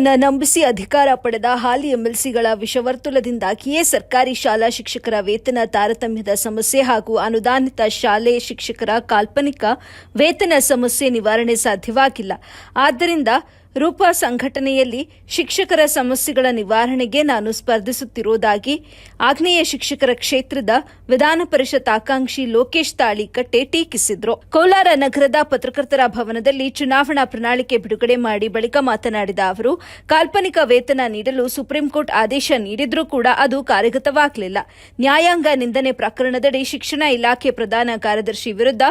ಮತದಾರರನ್ನ ನಂಬಿಸಿ ಅಧಿಕಾರ ಪಡೆದ ಹಾಲಿ ಎಂಎಲ್ಸಿಗಳ ವಿಷವರ್ತುಲದಿಂದಾಗಿಯೇ ಸರ್ಕಾರಿ ಶಾಲಾ ಶಿಕ್ಷಕರ ವೇತನ ತಾರತಮ್ಯದ ಸಮಸ್ಯೆ ಹಾಗೂ ಅನುದಾನಿತ ಶಾಲೆ ಶಿಕ್ಷಕರ ಕಾಲ್ಪನಿಕ ವೇತನ ಸಮಸ್ಯೆ ನಿವಾರಣೆ ಸಾಧ್ಯವಾಗಿಲ್ಲ. ಆದ್ದರಿಂದ ರೂಪಾ ಸಂಘಟನೆಯಲ್ಲಿ ಶಿಕ್ಷಕರ ಸಮಸ್ಯೆಗಳ ನಿವಾರಣೆಗೆ ನಾನು ಸ್ಪರ್ಧಿಸುತ್ತಿರುವುದಾಗಿ ಆಗ್ನೇಯ ಶಿಕ್ಷಕರ ಕ್ಷೇತ್ರದ ವಿಧಾನ ಪರಿಷತ್ ಆಕಾಂಕ್ಷಿ ಲೋಕೇಶ್ ತಾಳಿಕಟ್ಟೆ ಟೀಕಿಸಿದ್ರು. ಕೋಲಾರ ನಗರದ ಪತ್ರಕರ್ತರ ಭವನದಲ್ಲಿ ಚುನಾವಣಾ ಪ್ರಣಾಳಿಕೆ ಬಿಡುಗಡೆ ಮಾಡಿ ಬಳಿಕ ಮಾತನಾಡಿದ ಅವರು, ಕಾಲ್ಪನಿಕ ವೇತನ ನೀಡಲು ಸುಪ್ರೀಂ ಕೋರ್ಟ್ ಆದೇಶ ನೀಡಿದ್ರೂ ಕೂಡ ಅದು ಕಾರ್ಯಗತವಾಗಲಿಲ್ಲ. ನ್ಯಾಯಾಂಗ ನಿಂದನೆ ಪ್ರಕರಣದಡಿ ಶಿಕ್ಷಣ ಇಲಾಖೆ ಪ್ರಧಾನ ಕಾರ್ಯದರ್ಶಿ ವಿರುದ್ಧ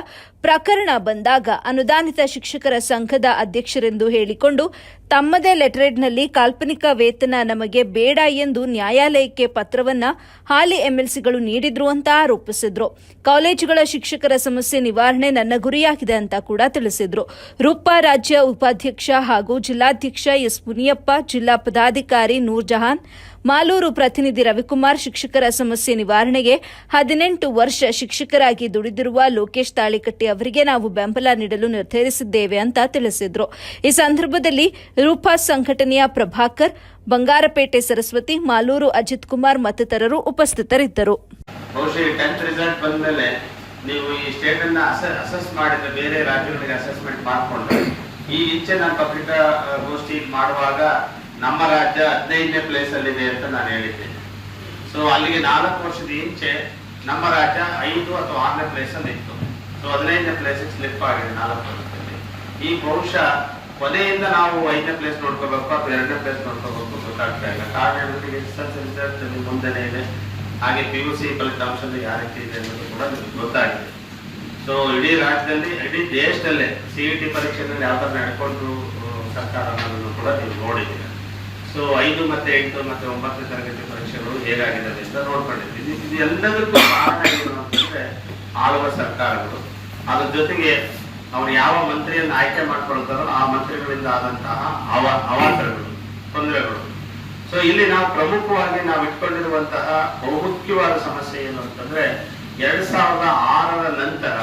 ಪ್ರಕರಣ ಬಂದಾಗ ಅನುದಾನಿತ ಶಿಕ್ಷಕರ ಸಂಘದ ಅಧ್ಯಕ್ಷರೆಂದು ಹೇಳಿಕೊಂಡು ತಮ್ಮದೇ ಲೆಟರೇಡ್ನಲ್ಲಿ ಕಾಲ್ಪನಿಕ ವೇತನ ನಮಗೆ ಬೇಡ ಎಂದು ನ್ಯಾಯಾಲಯಕ್ಕೆ ಪತ್ರವನ್ನ ಹಾಲಿ ಎಂಎಲ್ಸಿಗಳು ನೀಡಿದ್ರು ಅಂತ ಆರೋಪಿಸಿದ್ರು. ಕಾಲೇಜುಗಳ ಶಿಕ್ಷಕರ ಸಮಸ್ಯೆ ನಿವಾರಣೆ ನನ್ನ ಗುರಿಯಾಗಿದೆ ಅಂತ ಕೂಡ ತಿಳಿಸಿದ್ರು. ರೂಪಾ ರಾಜ್ಯ ಉಪಾಧ್ಯಕ್ಷ ಹಾಗೂ ಜಿಲ್ಲಾಧ್ಯಕ್ಷ ಎಸ್ ಮುನಿಯಪ್ಪ, ಜಿಲ್ಲಾ ಪದಾಧಿಕಾರಿ ನೂರ್ ಜಹಾನ್ ಮಾಲೂರು ಪ್ರತಿನಿಧಿ ರವಿಕುಮಾರ್ ಶಿಕ್ಷಕರ ಸಮಸ್ಯೆ ನಿವಾರಣೆಗೆ ಹದಿನೆಂಟು ವರ್ಷ ಶಿಕ್ಷಕರಾಗಿ ದುಡಿದಿರುವ ಲೋಕೇಶ್ ತಾಳಿಕಟ್ಟಿ ಅವರಿಗೆ ನಾವು ಬೆಂಬಲ ನೀಡಲು ನಿರ್ಧರಿಸಿದ್ದೇವೆ ಅಂತ ತಿಳಿಸಿದ್ರು. ಈ ಸಂದರ್ಭದಲ್ಲಿ ರೂಪಾ ಸಂಘಟನೆಯ ಪ್ರಭಾಕರ್, ಬಂಗಾರಪೇಟೆ ಸರಸ್ವತಿ, ಮಾಲೂರು ಅಜಿತ್ ಕುಮಾರ್ ಮತ್ತಿತರರು ಉಪಸ್ಥಿತರಿದ್ದರು. ರಿಸಲ್ಟ್ ನೀವು ಈ ಸ್ಟೇಟ್ ಅನ್ನ ಅಸೆಸ್ ಮಾಡಿದ ಬೇರೆ ರಾಜ್ಯಗಳಿಗೆ ಅಸೆಸ್ಮೆಂಟ್ ಮಾಡಿಕೊಂಡು, ಈ ನಾನು ಪತ್ರಿಕಾ ಗೋಷ್ಠಿ ಮಾಡುವಾಗ ನಮ್ಮ ರಾಜ್ಯ ಹದಿನೈದನೇ ಪ್ಲೇಸ್ ಅಲ್ಲಿ ಇದೆ ಅಂತ ನಾನು ಹೇಳಿದ್ದೆ. ಸೊ ಅಲ್ಲಿಗೆ ನಾಲ್ಕು ವರ್ಷದ ಇಂಚೆ ನಮ್ಮ ರಾಜ್ಯ ಐದು ಅಥವಾ ಆರನೇ ಪ್ಲೇಸ್ ಅಲ್ಲಿ ಇತ್ತು ಸೊ ಹದಿನೈದನೇ ಪ್ಲೇಸ್ ಸ್ಲಿಪ್ ಆಗಿದೆ ನಾಲ್ಕು ವರ್ಷದಲ್ಲಿ. ಈ ಬಹುಶಃ ಕೊನೆಯಿಂದ ನಾವು ಐದನೇ ಪ್ಲೇಸ್ ನೋಡ್ಕೋಬೇಕು ಅಥವಾ ಎರಡನೇ ಪ್ಲೇಸ್ ನೋಡ್ಕೋಬೇಕು ಗೊತ್ತಾಗ್ತಾ ಇಲ್ಲ. ಕಾರಣ ಡಿಸ್ಟೆನ್ಸ್ ರಿಸಲ್ಟ್ ನಿಮ್ಮ ಮುಂದೆನೇ ಇದೆ. ಹಾಗೆ ಪಿ ಯು ಸಿ ಫಲಿತಾಂಶದಲ್ಲಿ ಯಾವ ಇದೆ ಅನ್ನೋದು ಕೂಡ ನಿಮ್ಗೆ ಗೊತ್ತಾಗಿದೆ. ಸೊ ಇಡೀ ರಾಜ್ಯದಲ್ಲಿ, ಇಡೀ ದೇಶದಲ್ಲೇ ಸಿ ಇ ಟಿ ಪರೀಕ್ಷೆಯಲ್ಲಿ ಯಾವ ಥರ ನಡ್ಕೊಂಡು ಸರ್ಕಾರ ಅನ್ನೋದನ್ನು ಕೂಡ ನೀವು ನೋಡಿದ್ದೀರ. ಸೊ ಐದು ಮತ್ತೆ ಎಂಟು ಮತ್ತೆ ಒಂಬತ್ತನೇ ತರಗತಿ ಪರೀಕ್ಷೆಗಳು ಹೇಗಾಗಿದೆ ಅಂತ ನೋಡ್ಕೊಂಡಿದ್ದೀವಿ. ಇದು ಇದು ಎಲ್ಲದಕ್ಕೂ ಕಾರಣ ಏನು ಅಂತಂದ್ರೆ ಆಳುವ ಸರ್ಕಾರಗಳು. ಅದ್ರ ಜೊತೆಗೆ ಅವ್ರು ಯಾವ ಮಂತ್ರಿಯನ್ನು ಆಯ್ಕೆ ಮಾಡ್ಕೊಳ್ತಾರೋ ಆ ಮಂತ್ರಿಗಳಿಂದ ಆದಂತಹ ಅವ, ಅವಾಂತರಗಳು, ತೊಂದರೆಗಳು. ಸೊ ಇಲ್ಲಿ ನಾವು ಪ್ರಮುಖವಾಗಿ ನಾವು ಇಟ್ಕೊಂಡಿರುವಂತಹ ಬಹುಮುಖ್ಯವಾದ ಸಮಸ್ಯೆ ಏನು ಅಂತಂದ್ರೆ, ಎರಡ್ ಸಾವಿರದ ಆರರ ನಂತರ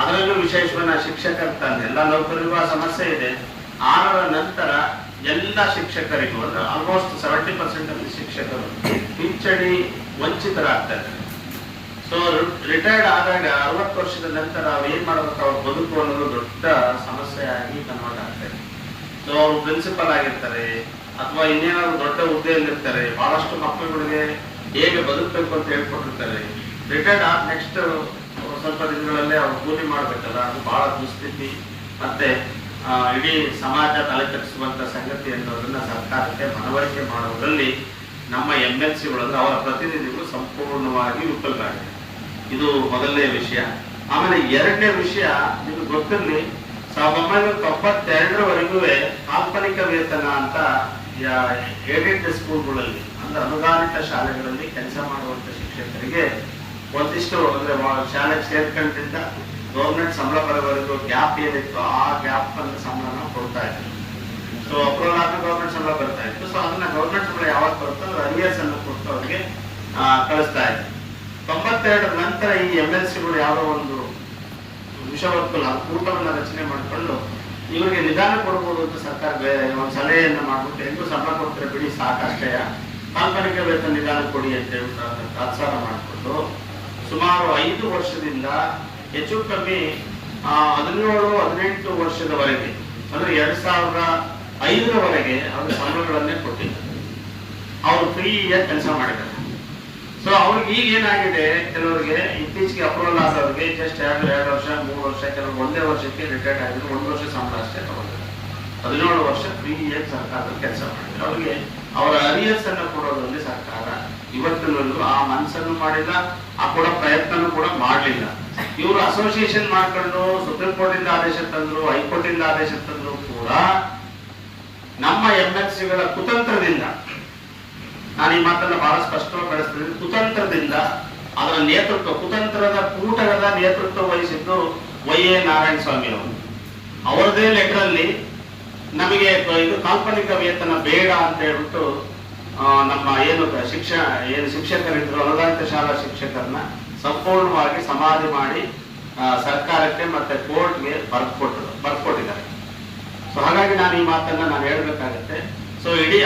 ಅದರಲ್ಲೂ ವಿಶೇಷವಾಗಿ ಶಿಕ್ಷಕರ ತಂದೆ ಎಲ್ಲ ನೌಕರರಿಗೂ ಆ ಸಮಸ್ಯೆ ಇದೆ. ಆರರ ನಂತರ ಎಲ್ಲ ಶಿಕ್ಷಕರಿಗೂ ಅಂದ್ರೆ ಆಲ್ಮೋಸ್ಟ್ ಸೆವೆಂಟಿ ಪರ್ಸೆಂಟ್ ಅಲ್ಲಿ ಶಿಕ್ಷಕರು ಪಿಂಚಣಿ ವಂಚಿತರಾಗ್ತಾರೆ. ಸೊ ರಿಟೈರ್ಡ್ ಆದಾಗ ಅರವತ್ತು ವರ್ಷದ ನಂತರ ಅವ್ರು ಏನ್ ಮಾಡ್ಬೇಕು? ಅವ್ರ ಬದುಕು ಅನ್ನೋದು ದೊಡ್ಡ ಸಮಸ್ಯೆ ಆಗಿ ಕನ್ವರ್ಟ್ ಆಗ್ತದೆ ಸೊ ಅವರು ಪ್ರಿನ್ಸಿಪಲ್ ಆಗಿರ್ತಾರೆ, ಅಥವಾ ಇನ್ನೇನಾದ್ರು ದೊಡ್ಡ ಹುದ್ದೆಯಲ್ಲಿರ್ತಾರೆ, ಬಹಳಷ್ಟು ಮಕ್ಕಳುಗಳಿಗೆ ಹೇಗೆ ಬದುಕಬೇಕು ಅಂತ ಹೇಳ್ಕೊಟ್ಟಿರ್ತಾರೆ. ರಿಟೈರ್ಡ್ ಆದ ನೆಕ್ಸ್ಟ್ ಸ್ವಲ್ಪ ದಿನಗಳಲ್ಲೇ ಅವ್ರು ಕೂಲಿ ಮಾಡ್ಬೇಕಲ್ಲ, ಅದು ಬಹಳ ದುಸ್ಥಿತಿ. ಮತ್ತೆ ಇಡೀ ಸಮಾಜ ತಲೆ ತಗ್ಗಿಸುವಂತ ಸಂಗತಿ ಅನ್ನೋದನ್ನ ಸರ್ಕಾರಕ್ಕೆ ಮನವರಿಕೆ ಮಾಡುವುದರಲ್ಲಿ ನಮ್ಮ ಎಂ ಎಲ್ ಸಿಗಳು ಅವರ ಪ್ರತಿನಿಧಿಗಳು ಸಂಪೂರ್ಣವಾಗಿ ವಿಫಲರಾಗಿದೆ ಇದು ಮೊದಲನೇ ವಿಷಯ. ಆಮೇಲೆ ಎರಡನೇ ವಿಷಯ ನಿಮ್ಗೆ ಗೊತ್ತಿರಲಿ ಸಾವಿರದ ಒಂಬೈನೂರ ತೊಂಬತ್ತೆರಡರವರೆಗೂ ಕಾಲ್ಪನಿಕ ವೇತನ ಅಂತ ಏಡೆಡ್ ಸ್ಕೂಲ್ಗಳಲ್ಲಿ, ಅಂದ್ರೆ ಅನುದಾನಿತ ಶಾಲೆಗಳಲ್ಲಿ ಕೆಲಸ ಮಾಡುವಂತ ಶಿಕ್ಷಕರಿಗೆ ಒಂದಿಷ್ಟು, ಅಂದ್ರೆ ಶಾಲೆ ಸೇರ್ಕೊಂಡಿದ್ದ ಗೌರ್ಮೆಂಟ್ ಸಂಬಳ ಬರೋವರೆಗೂ ಗ್ಯಾಪ್ ಏನಿತ್ತು ಆ ಗ್ಯಾಪ್ ಅಂತ ಸಂಬಳನ ಕೊಡ್ತಾ ಇದ್ರು ಸೊ ಅಪ್ರೂವಲ್ ಆದ ಗೌರ್ಮೆಂಟ್ ಸಂಬಳ ಬರ್ತಾ ಇತ್ತು. ಸೊ ಅದನ್ನ ಗೌರ್ಮೆಂಟ್ ಸಂಬಳ ಯಾವಾಗ ಬರುತ್ತೋ ಅರಿಯರ್ಸ್ ಅನ್ನು ಕೊಟ್ಟು ಅವ್ರಿಗೆ ಕಳಿಸ್ತಾ ಇದ್ರು ತೊಂಬತ್ತೆರಡರ ನಂತರ ಈ ಎಂ ಎಲ್ ಸಿಗಳು ಯಾವುದೋ ಒಂದು ವಿಷವರ್ಕುಲ ಕೂಟವನ್ನ ರಚನೆ ಮಾಡಿಕೊಂಡು ಇವರಿಗೆ ನಿಧಾನ ಕೊಡ್ಬೋದು ಅಂತ ಸರ್ಕಾರ ಒಂದು ಸಲಹೆಯನ್ನು ಮಾಡಿಬಿಟ್ಟು ಹೆಂಗೂ ಸಂಬಳ ಕೊಡ್ತಾರೆ ಬಿಡಿ, ಸಾಕಷ್ಟೇ. ಕಾಲ್ಪನಿಕ ವೇತನ ನಿಧಾನ ಕೊಡಿ ಅಂತ ಹೇಳ್ಬಿಟ್ಟು ತಾತ್ಸಾರ ಮಾಡಿಕೊಂಡು ಸುಮಾರು ಐದು ವರ್ಷದಿಂದ ಹೆಚ್ಚು ಕಮ್ಮಿ ಹದಿನೇಳು, ಹದಿನೆಂಟು ವರ್ಷದವರೆಗೆ, ಅಂದ್ರೆ ಎರಡ್ ಸಾವಿರದ ಐದರವರೆಗೆ ಅವರು ಸಂಬಳಗಳನ್ನೇ ಕೊಟ್ಟಿದ್ದಾರೆ. ಅವರು ಫ್ರೀ ಕೆಲಸ ಮಾಡಿದ್ದಾರೆ. ಸೊ ಅವ್ರಿಗೆ ಈಗ ಏನಾಗಿದೆ? ಕೆಲವರಿಗೆ ಇತ್ತೀಚೆಗೆ ಅಪ್ರೂವಲ್ ಆದವ್ರಿಗೆ ಜಸ್ಟ್ ಎರಡು ಎರಡು ವರ್ಷ, ಮೂರು ವರ್ಷ ಕೆಲವರು ಒಂದೇ ವರ್ಷಕ್ಕೆ ರಿಟೈರ್ಡ್ ಆಗಿದ್ರು, ಒಂದು ವರ್ಷ ಸಂಬಳ ಅಷ್ಟೇ ತಗೊಂಡಿದ್ದಾರೆ ಹದಿನೇಳು ವರ್ಷ ಫ್ರೀ ಏನ್ ಸರ್ಕಾರದಲ್ಲಿ ಕೆಲಸ ಮಾಡಿದ್ರು. ಅವ್ರಿಗೆ ಅವರ ಅರಿಯರ್ಸ್ ಅನ್ನು ಕೊಡೋದ್ರಲ್ಲಿ ಸರ್ಕಾರ ಇವತ್ತಿನಲ್ಲೂ ಆ ಮನಸ್ಸನ್ನು ಮಾಡಿಲ್ಲ, ಆ ಕೂಡ ಪ್ರಯತ್ನನೂ ಕೂಡ ಮಾಡಲಿಲ್ಲ. ಇವರು ಅಸೋಸಿಯೇಷನ್ ಮಾಡ್ಕೊಂಡು ಸುಪ್ರೀಂ ಕೋರ್ಟ್ ಇಂದ ಆದೇಶ ತಂದ್ರು ಹೈಕೋರ್ಟ್ ಇಂದ ಆದೇಶ ತಂದ್ರು ಕೂಡ ನಮ್ಮ ಎಂ ಎಲ್ ಸಿಗಳ ಕುತಂತ್ರದಿಂದ ನಾನು ಈ ಮಾತನ್ನ ಬಹಳ ಸ್ಪಷ್ಟವಾಗಿ ಬೆಳೆಸ್ತೀನಿ. ಕುತಂತ್ರದಿಂದ, ಅದರ ನೇತೃತ್ವ, ಕುತಂತ್ರದ ಕೂಟದ ನೇತೃತ್ವ ವಹಿಸಿದ್ದು ವೈ ಎ ನಾರಾಯಣ ಸ್ವಾಮಿ ಅವರು ಅವರದೇ ಲೆಟರ್ ಅಲ್ಲಿ ನಮಗೆ ಇದು ಕಾಲ್ಪನಿಕ ವೇತನ ಬೇಡ ಅಂತ ಹೇಳ್ಬಿಟ್ಟು ನಮ್ಮ ಏನು ಶಿಕ್ಷ, ಏನು ಶಿಕ್ಷಕರಿದ್ರು, ಅನುದಾನಿತ ಶಾಲಾ ಶಿಕ್ಷಕರನ್ನ ಸಂಪೂರ್ಣವಾಗಿ ಸಮಾಧಿ ಮಾಡಿ ಸರ್ಕಾರಕ್ಕೆ ಮತ್ತೆ ಕೋರ್ಟ್ಗೆ ಬರ್ಕೊಟ್ಟರು ಬರ್ಕೊಟ್ಟಿದ್ದಾರೆ ಸೊ ಹಾಗಾಗಿ ನಾನು ಈ ಮಾತನ್ನ ನಾನು ಹೇಳ್ಬೇಕಾಗತ್ತೆ. ಸೊ ಇಡೀ